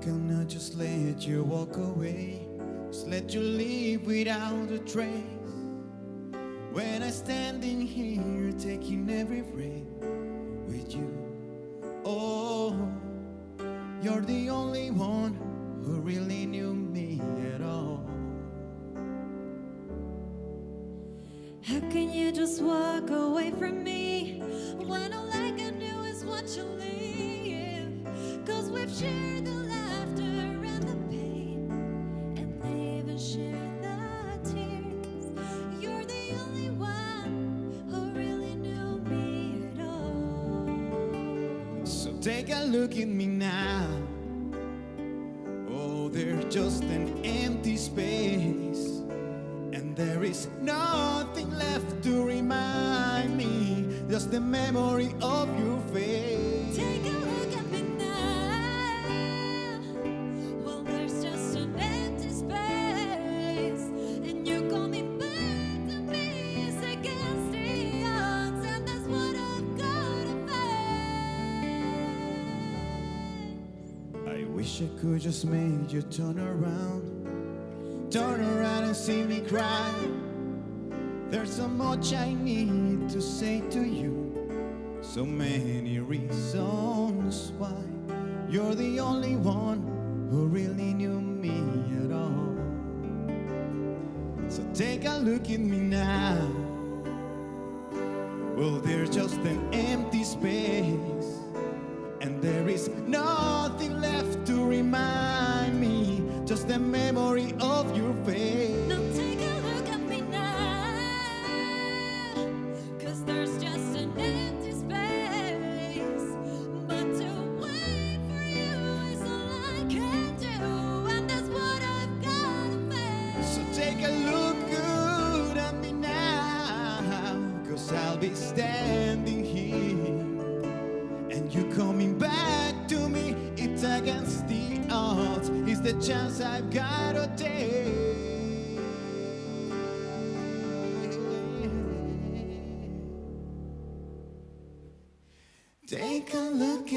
cannot just let you walk away. Just let you leave without a trace. When I standing here taking every breath with you. Oh, you're the only one who really knew me at all. How can you just walk away from me when all I can do take a look at me now. Oh, there's just an empty space. And there is nothing left to remind me. Just the memory of your face. Wish I could just make you turn around. Turn around and see me cry. There's so much I need to say to you. So many reasons why you're the only one who really knew me at all. So take a look at me now. Well, there's just an empty space, and there is nothing the memory of your face. Now take a look at me now, 'cause there's just an empty space. But to wait for you is all I can do, and that's what I've gotta face. So take a look good at me now, cause I'll be standing here. And you coming back to me, it's against the. Chance I've gotta take. Take a look